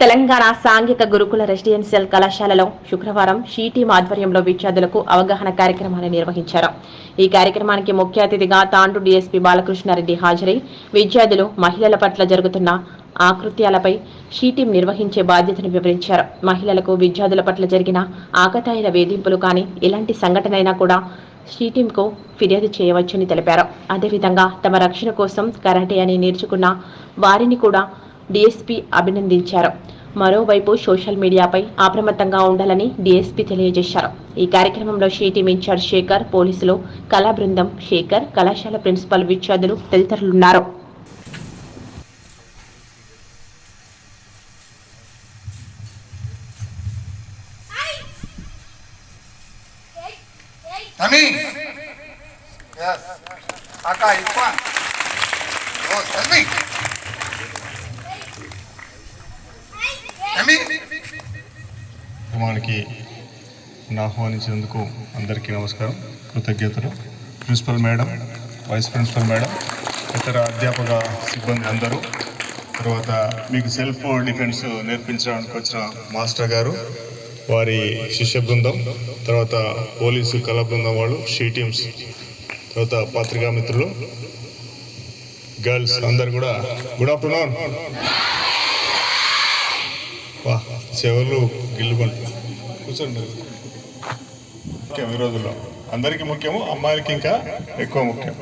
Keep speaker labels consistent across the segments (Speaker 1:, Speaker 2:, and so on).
Speaker 1: తెలంగాణ సాంఘిక గురుకుల రెసిడెన్షియల్ కళాశాలలో శుక్రవారం షీటీం ఆధ్వర్యంలో విద్యార్థులకు అవగాహన కార్యక్రమాన్ని నిర్వహించారు. ఈ కార్యక్రమానికి ముఖ్య అతిథిగా తాండు డీఎస్పీ బాలకృష్ణారెడ్డి హాజరై విద్యార్థులు మహిళల పట్ల జరుగుతున్న ఆకృత్యాలపై షీటీం నిర్వహించే బాధ్యతను వివరించారు. మహిళలకు విద్యార్థుల పట్ల జరిగిన ఆకతాయిల వేధింపులు కానీ ఎలాంటి సంఘటనైనా కూడా షీటీంకు ఫిర్యాదు చేయవచ్చని తెలిపారు. అదేవిధంగా తమ రక్షణ కోసం కరాటే అని నేర్చుకున్న వారిని కూడా డీఎస్పీ అభినందించారు మరోవైపు సోషల్ మీడియాపై అప్రమత్తంగా ఉండాలని డీఎస్పీ తెలియజేశారు ఈ కార్యక్రమంలో షీటీ ఇన్ఛార్జ్ శేఖర్ పోలీసులు కళా బృందం శేఖర్ కళాశాల ప్రిన్సిపల్ విద్యార్థులు తదితరులున్నారు
Speaker 2: Tami. Yes. Aka, Irfan. Oh,
Speaker 3: కార్యక్రమానికి ఆహ్వానించినందుకు అందరికీ నమస్కారం. కృతజ్ఞతలు. Principal madam vice principal madam ఇతర అధ్యాపక సిబ్బంది అందరూ తర్వాత మీకు సెల్ఫ్ డిఫెన్స్ నేర్పించడానికి వచ్చిన మాస్టర్ గారు వారి శిష్య బృందం తర్వాత పోలీసు కళా బృందం వాళ్ళు షీ టీమ్స్ తర్వాత పత్రికా మిత్రులు గర్ల్స్ అందరు కూడా గుడ్ ఆఫ్టర్నూన్. వా చెవులు గిల్లుకుంటు కూర్చోండి ముఖ్యం ఈ రోజుల్లో. అందరికీ ముఖ్యము అమ్మాయిలకి ఇంకా ఎక్కువ ముఖ్యం.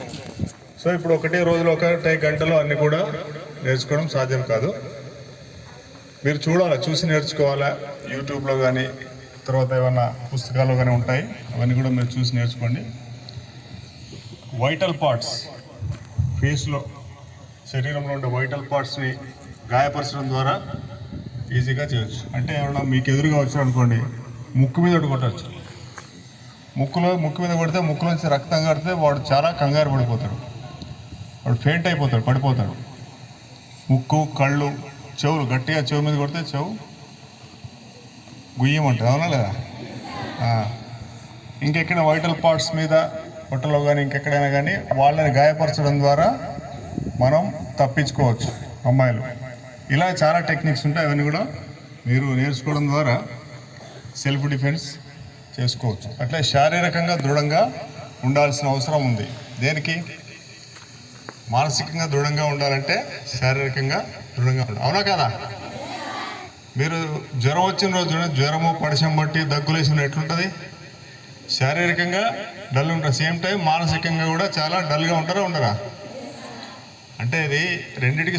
Speaker 3: సో ఇప్పుడు ఒకటే రోజులో ఒకటే గంటలో అన్ని కూడా నేర్చుకోవడం సాధ్యం కాదు. మీరు చూడాలా చూసి నేర్చుకోవాలా? యూట్యూబ్లో కానీ తర్వాత ఏమైనా పుస్తకాలు కానీ ఉంటాయి అవన్నీ కూడా మీరు చూసి నేర్చుకోండి. వైటల్ పార్ట్స్ ఫేస్లో శరీరంలో ఉండే వైటల్ పార్ట్స్ని గాయపరచడం ద్వారా ఈజీగా చేయొచ్చు. అంటే ఏమన్నా మీకు ఎదురుగా వచ్చారు అనుకోండి ముక్కు మీద ఒకటి కొట్టచ్చు ముక్కులో ముక్కు మీద కొడితే ముక్కులోంచి రక్తం కడితే వాడు చాలా కంగారు పడిపోతాడు. వాడు ఫెయింట్ అయిపోతాడు పడిపోతాడు. ముక్కు కళ్ళు చెవులు గట్టిగా చెవు మీద కొడితే చెవు గుయ్యమంటుంది అవునా లేదా? ఇంకెక్కడ వైటల్ పార్ట్స్ మీద పొట్టలో కానీ ఇంకెక్కడైనా కానీ వాళ్ళని గాయపరచడం ద్వారా మనం తప్పించుకోవచ్చు అమ్మాయిలు. ఇలా చాలా టెక్నిక్స్ ఉంటాయి అవన్నీ కూడా మీరు నేర్చుకోవడం ద్వారా సెల్ఫ్ డిఫెన్స్ చేసుకోవచ్చు. అట్లే శారీరకంగా దృఢంగా ఉండాల్సిన అవసరం ఉంది. దేనికి? మానసికంగా దృఢంగా ఉండాలంటే శారీరకంగా దృఢంగా ఉండాలి. అవునా కదా? మీరు జ్వరం వచ్చిన రోజు జ్వరము పడిశం బట్టి దగ్గులేసిన ఎట్లుంటుంది? శారీరకంగా డల్ ఉంటారు. సేమ్ టైం మానసికంగా కూడా చాలా డల్గా ఉంటారా ఉండరా? అంటే ఇది రెండింటికి